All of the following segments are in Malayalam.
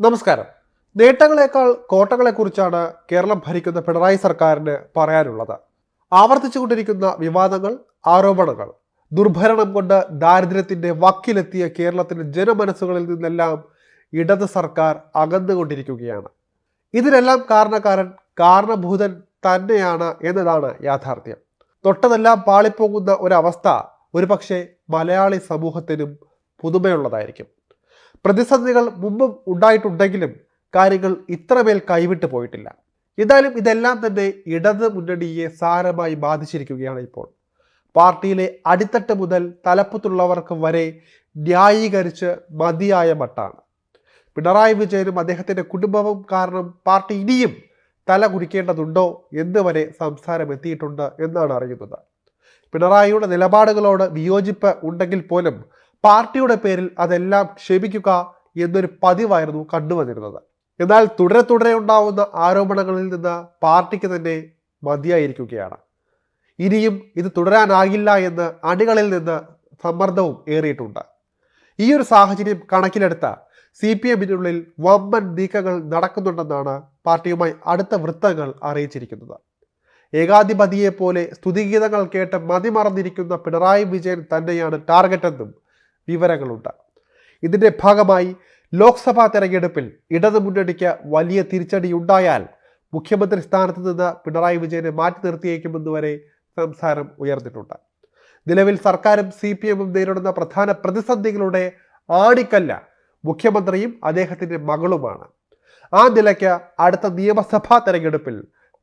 നമസ്കാരം. നേട്ടങ്ങളെക്കാൾ കോട്ടകളെക്കുറിച്ചാണ് കേരളം ഭരിക്കുന്ന പിണറായി സർക്കാരിന് പറയാനുള്ളത്. ആവർത്തിച്ചുകൊണ്ടിരിക്കുന്ന വിവാദങ്ങൾ ആരോപണങ്ങൾ ദുർഭരണം കൊണ്ട് ദാരിദ്ര്യത്തിന്റെ വക്കിലെത്തിയ കേരളത്തിന്റെ ജനമനസ്സുകളിൽ നിന്നെല്ലാം ഇടത് സർക്കാർ അകന്നുകൊണ്ടിരിക്കുകയാണ്. ഇതിനെല്ലാം കാരണക്കാരൻ കാരണഭൂതൻ തന്നെയാണ് എന്നതാണ് യാഥാർത്ഥ്യം. തൊട്ടതെല്ലാം പാളിപ്പോകുന്ന ഒരവസ്ഥ ഒരുപക്ഷെ മലയാളി സമൂഹത്തിനും പുതുമയുള്ളതായിരിക്കും. പ്രതിസന്ധികൾ മുമ്പും ഉണ്ടായിട്ടുണ്ടെങ്കിലും കാര്യങ്ങൾ ഇത്രമേൽ കൈവിട്ടു പോയിട്ടില്ല. എന്തായാലും ഇതെല്ലാം തന്നെ ഇടത് മുന്നണിയെ സാരമായി ബാധിച്ചിരിക്കുകയാണ് ഇപ്പോൾ. പാർട്ടിയിലെ അടിത്തട്ട് മുതൽ തലപ്പത്തുള്ളവർക്ക് വരെ ന്യായീകരിച്ച് മതിയായ മട്ടാണ്. പിണറായി വിജയനും അദ്ദേഹത്തിന്റെ കുടുംബവും കാരണം പാർട്ടി ഇനിയും തല കുടിക്കേണ്ടതുണ്ടോ എന്ന് വരെ സംസാരം എത്തിയിട്ടുണ്ട് എന്നാണ് അറിയുന്നത്. പിണറായിയുടെ നിലപാടുകളോട് വിയോജിപ്പ് ഉണ്ടെങ്കിൽ പോലും പാർട്ടിയുടെ പേരിൽ അതെല്ലാം ക്ഷമിക്കുക എന്നൊരു പതിവായിരുന്നു കണ്ടുവന്നിരുന്നത്. എന്നാൽ തുടരെ തുടരെ ഉണ്ടാവുന്ന ആരോപണങ്ങളിൽ നിന്ന് പാർട്ടിക്ക് തന്നെ മതിയായിരിക്കുകയാണ്. ഇനിയും ഇത് തുടരാനാകില്ല എന്ന് അണികളിൽ നിന്ന് സമ്മർദ്ദവും ഏറിയിട്ടുണ്ട്. ഈ ഒരു സാഹചര്യം കണക്കിലെടുത്ത സി പി എമ്മിനുള്ളിൽ വമ്പൻ നീക്കങ്ങൾ നടക്കുന്നുണ്ടെന്നാണ് പാർട്ടിയുമായി അടുത്ത വൃത്തങ്ങൾ അറിയിച്ചിരിക്കുന്നത്. ഏകാധിപതിയെ പോലെ സ്തുതിഗീതങ്ങൾ കേട്ട് മതിമറന്നിരിക്കുന്ന പിണറായി വിജയൻ തന്നെയാണ് ടാർഗറ്റെന്നും വിവരങ്ങളുണ്ട്. ഇതിന്റെ ഭാഗമായി ലോക്സഭാ തെരഞ്ഞെടുപ്പിൽ ഇടതു മുന്നണിക്ക് വലിയ തിരിച്ചടിയുണ്ടായാൽ മുഖ്യമന്ത്രി സ്ഥാനത്ത് നിന്ന് പിണറായി വിജയനെ മാറ്റി നിർത്തിയേക്കുമെന്ന് വരെ സംസാരം ഉയർന്നിട്ടുണ്ട്. നിലവിൽ സർക്കാരും സി പി എമ്മും നേരിടുന്ന പ്രധാന പ്രതിസന്ധികളുടെ ആണിക്കല്ല മുഖ്യമന്ത്രിയും അദ്ദേഹത്തിന്റെ മകളുമാണ്. ആ നിലയ്ക്ക് അടുത്ത നിയമസഭാ തെരഞ്ഞെടുപ്പിൽ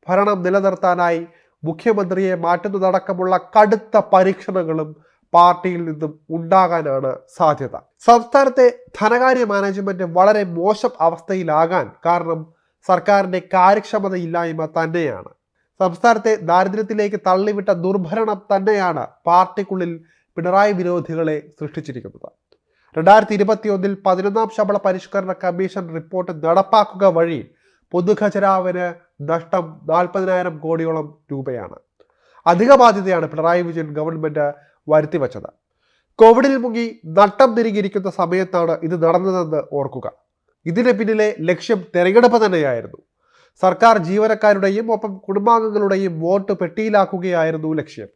ഭരണം നിലനിർത്താനായി മുഖ്യമന്ത്രിയെ മാറ്റുന്നതടക്കമുള്ള കടുത്ത പരീക്ഷണങ്ങളും പാർട്ടിയിൽ നിന്നും ഉണ്ടാകാനാണ് സാധ്യത. സംസ്ഥാനത്തെ ധനകാര്യ മാനേജ്മെന്റ് വളരെ മോശം അവസ്ഥയിലാകാൻ കാരണം സർക്കാരിന്റെ കാര്യക്ഷമതയില്ലായ്മ തന്നെയാണ്. സംസ്ഥാനത്തെ ദാരിദ്ര്യത്തിലേക്ക് തള്ളിവിട്ട ദുർഭരണം തന്നെയാണ് പാർട്ടിക്കുള്ളിൽ പിണറായി വിരോധികളെ സൃഷ്ടിച്ചിരിക്കുന്നത്. രണ്ടായിരത്തി ഇരുപത്തിയൊന്നിൽ പതിനൊന്നാം ശമ്പള പരിഷ്കരണ കമ്മീഷൻ റിപ്പോർട്ട് നടപ്പാക്കുക വഴി പൊതുഖചരാവിന് നഷ്ടം നാൽപ്പതിനായിരം കോടിയോളം രൂപയാണ്. അധിക ബാധ്യതയാണ് പിണറായി വിജയൻ ഗവൺമെന്റ് വരുത്തിവച്ചത്. കോവിഡിൽ മുങ്ങി നട്ടം തിരികിയിരിക്കുന്ന സമയത്താണ് ഇത് നടന്നതെന്ന് ഓർക്കുക. ഇതിന് പിന്നിലെ ലക്ഷ്യം തെരഞ്ഞെടുപ്പ് തന്നെയായിരുന്നു. സർക്കാർ ജീവനക്കാരുടെയും ഒപ്പം കുടുംബാംഗങ്ങളുടെയും വോട്ട് പെട്ടിയിലാക്കുകയായിരുന്നു ലക്ഷ്യം.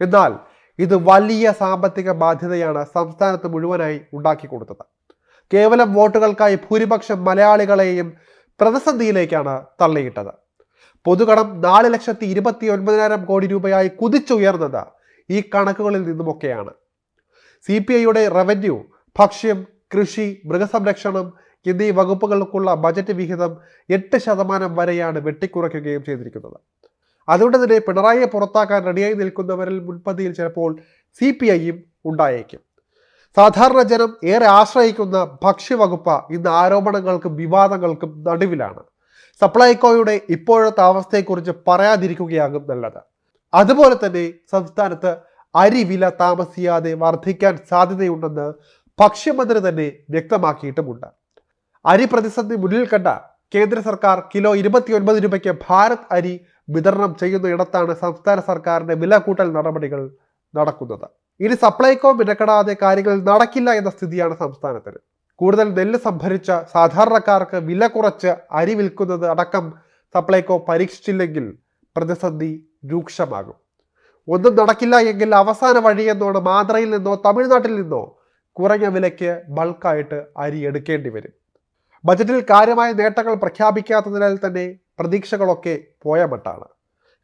എന്നാൽ ഇത് വലിയ സാമ്പത്തിക ബാധ്യതയാണ് സംസ്ഥാനത്ത് മുഴുവനായി ഉണ്ടാക്കി കൊടുത്തത്. കേവലം വോട്ടുകൾക്കായി ഭൂരിപക്ഷം മലയാളികളെയും പ്രതിസന്ധിയിലേക്കാണ് തള്ളിയിട്ടത്. പൊതുകടം നാല് ലക്ഷത്തി ഇരുപത്തി ഒൻപതിനായിരം കോടി രൂപയായി കുതിച്ചുയർന്നത് ഈ കണക്കുകളിൽ നിന്നുമൊക്കെയാണ്. സി പി ഐയുടെ റവന്യൂ ഭക്ഷ്യം കൃഷി മൃഗസംരക്ഷണം എന്നീ വകുപ്പുകൾക്കുള്ള ബജറ്റ് വിഹിതം എട്ട് ശതമാനം വരെയാണ് വെട്ടിക്കുറയ്ക്കുകയും ചെയ്തിരിക്കുന്നത്. അതുകൊണ്ട് തന്നെ പിണറായിയെ പുറത്താക്കാൻ റെഡിയായി നിൽക്കുന്നവരിൽ മുൻപന്തിയിൽ ചിലപ്പോൾ സി പി ഐയും ഉണ്ടായേക്കും. സാധാരണ ജനം ഏറെ ആശ്രയിക്കുന്ന ഭക്ഷ്യവകുപ്പ് ഇന്ന് ആരോപണങ്ങൾക്കും വിവാദങ്ങൾക്കും നടുവിലാണ്. സപ്ലൈകോയുടെ ഇപ്പോഴത്തെ അവസ്ഥയെക്കുറിച്ച് പറയാതിരിക്കുകയാകും നല്ലത്. അതുപോലെ തന്നെ സംസ്ഥാനത്ത് അരി വില താമസിയാതെ വർദ്ധിക്കാൻ സാധ്യതയുണ്ടെന്ന് ഭക്ഷ്യമന്ത്രി തന്നെ വ്യക്തമാക്കിയിട്ടുമുണ്ട്. അരി പ്രതിസന്ധി മുന്നിൽ കണ്ട കേന്ദ്ര സർക്കാർ കിലോ ഇരുപത്തിയൊൻപത് രൂപയ്ക്ക് ഭാരത് അരി വിതരണം ചെയ്യുന്ന ഇടത്താണ് സംസ്ഥാന സർക്കാരിന്റെ വില കൂട്ടൽ നടപടികൾ നടക്കുന്നത്. ഇനി സപ്ലൈകോ മിനക്കെടാതെ കാര്യങ്ങൾ നടക്കില്ല എന്ന സ്ഥിതിയാണ് സംസ്ഥാനത്തിന്. കൂടുതൽ നെല്ല് സംഭരിച്ച സാധാരണക്കാർക്ക് വില കുറച്ച് അരി വിൽക്കുന്നത് അടക്കം സപ്ലൈകോ പരീക്ഷിച്ചില്ലെങ്കിൽ പ്രതിസന്ധി രൂക്ഷമാകും. ഒന്നും നടക്കില്ല എങ്കിൽ അവസാന വഴിയെന്നോണം ആന്ധ്രയിൽ നിന്നോ തമിഴ്നാട്ടിൽ നിന്നോ കുറഞ്ഞ വിലയ്ക്ക് ബൾക്കായിട്ട് അരി എടുക്കേണ്ടി വരും. ബജറ്റിൽ കാര്യമായ നേട്ടങ്ങൾ പ്രഖ്യാപിക്കാത്തതിനാൽ തന്നെ പ്രതീക്ഷകളൊക്കെ പോയ മട്ടാണ്.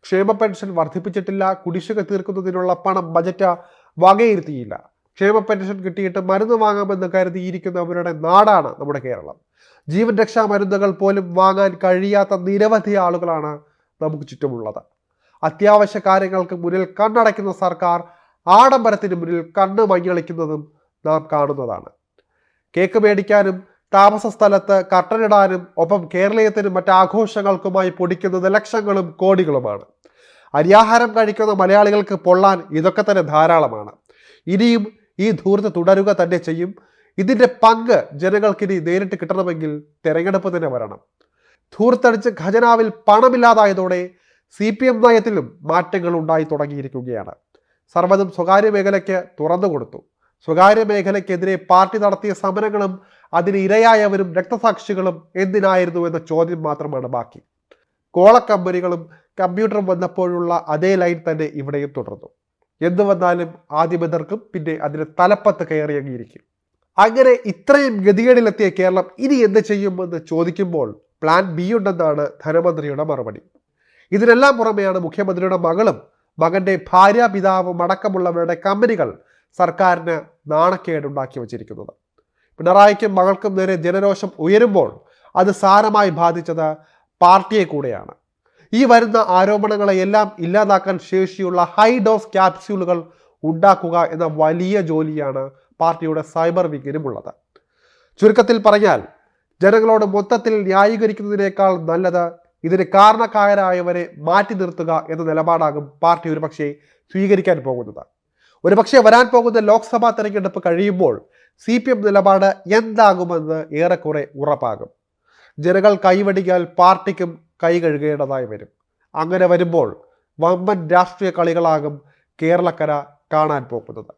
ക്ഷേമ പെൻഷൻ വർദ്ധിപ്പിച്ചിട്ടില്ല കുടിശ്ശിക തീർക്കുന്നതിനുള്ള പണം ബജറ്റ് വകയിരുത്തിയില്ല. ക്ഷേമ പെൻഷൻ കിട്ടിയിട്ട് മരുന്ന് വാങ്ങാമെന്ന് കരുതിയിരിക്കുന്നവരുടെ നാടാണ് നമ്മുടെ കേരളം. ജീവൻ രക്ഷാ മരുന്നുകൾ പോലും വാങ്ങാൻ കഴിയാത്ത നിരവധി ആളുകളാണ് നമുക്ക് ചുറ്റുമുള്ളത്. അത്യാവശ്യ കാര്യങ്ങൾക്ക് മുന്നിൽ കണ്ണടയ്ക്കുന്ന സർക്കാർ ആഡംബരത്തിന് മുന്നിൽ കണ്ണ് മഞ്ഞളിക്കുന്നതും നാം കാണുന്നതാണ്. കേക്ക് മേടിക്കാനും താമസ സ്ഥലത്ത് കട്ടനിടാനും ഒപ്പം കേരളീയത്തിനും മറ്റാഘോഷങ്ങൾക്കുമായി പൊടിക്കുന്നത് ലക്ഷങ്ങളും കോടികളുമാണ്. അരിയാഹാരം കഴിക്കുന്ന മലയാളികൾക്ക് പൊള്ളാൻ ഇതൊക്കെ തന്നെ ധാരാളമാണ്. ഇനിയും ഈ ധൂർത്ത് തുടരുക തന്നെ ചെയ്യും. ഇതിന്റെ പങ്ക് ജനങ്ങൾക്കിനി നേരിട്ട് കിട്ടണമെങ്കിൽ തിരഞ്ഞെടുപ്പ് തന്നെ വരണം. ധൂർത്തടിച്ച് ഖജനാവിൽ പണമില്ലാതായതോടെ സി പി എം നയത്തിലും മാറ്റങ്ങൾ ഉണ്ടായി തുടങ്ങിയിരിക്കുകയാണ്. സർവതും സ്വകാര്യ മേഖലയ്ക്ക് തുറന്നു കൊടുത്തു. സ്വകാര്യ മേഖലയ്ക്കെതിരെ പാർട്ടി നടത്തിയ സമരങ്ങളും അതിന് ഇരയായവരും രക്തസാക്ഷികളും എന്തിനായിരുന്നു എന്ന ചോദ്യം മാത്രമാണ് ബാക്കി. കോളക്കമ്പനികളും കമ്പ്യൂട്ടറും വന്നപ്പോഴുള്ള അതേ ലൈൻ തന്നെ ഇവിടെയും തുടർന്നു. എന്തു വന്നാലും ആദ്യം എതിർക്കും പിന്നെ അതിന് തലപ്പത്ത് കയറിയങ്ങിയിരിക്കും അങ്ങനെ ഇത്രയും ഗതികേടിലെത്തിയ കേരളം ഇനി എന്ത് ചെയ്യുമെന്ന് ചോദിക്കുമ്പോൾ പ്ലാൻ ബി ഉണ്ടെന്നാണ് ധനമന്ത്രിയുടെ മറുപടി. ഇതിനെല്ലാം പുറമെയാണ് മുഖ്യമന്ത്രിയുടെ മകളും മകന്റെ ഭാര്യ പിതാവും അടക്കമുള്ളവരുടെ കമ്പനികൾ സർക്കാരിന് നാണക്കേടുണ്ടാക്കി വച്ചിരിക്കുന്നത്. പിണറായിക്കും മകൾക്കും നേരെ ജനരോഷം ഉയരുമ്പോൾ അത് സാരമായി ബാധിച്ചത് പാർട്ടിയെ കൂടെയാണ്. ഈ വരുന്ന ആരോപണങ്ങളെയെല്ലാം ഇല്ലാതാക്കാൻ ശേഷിയുള്ള ഹൈ ഡോസ് ക്യാപ്സ്യൂളുകൾ ഉണ്ടാക്കുക എന്ന വലിയ ജോലിയാണ് പാർട്ടിയുടെ സൈബർ വിങ്ങിനുമുള്ളത് ചുരുക്കത്തിൽ പറഞ്ഞാൽ ജനങ്ങളോട് മൊത്തത്തിൽ ന്യായീകരിക്കുന്നതിനേക്കാൾ നല്ലത് ഇതിന് കാരണക്കാരായവരെ മാറ്റി നിർത്തുക എന്ന നിലപാടാകും പാർട്ടി ഒരുപക്ഷെ സ്വീകരിക്കാൻ പോകുന്നത്. ഒരുപക്ഷെ വരാൻ പോകുന്ന ലോക്സഭാ തെരഞ്ഞെടുപ്പ് കഴിയുമ്പോൾ സി പി എം നിലപാട് എന്താകുമെന്ന് ഏറെക്കുറെ ഉറപ്പാകും. ജനങ്ങൾ കൈവടിയാൽ പാർട്ടിക്കും കൈ കഴുകേണ്ടതായി വരും. അങ്ങനെ വരുമ്പോൾ വമ്പൻ രാഷ്ട്രീയ കളികളാകും കേരളക്കര കാണാൻ പോകുന്നത്.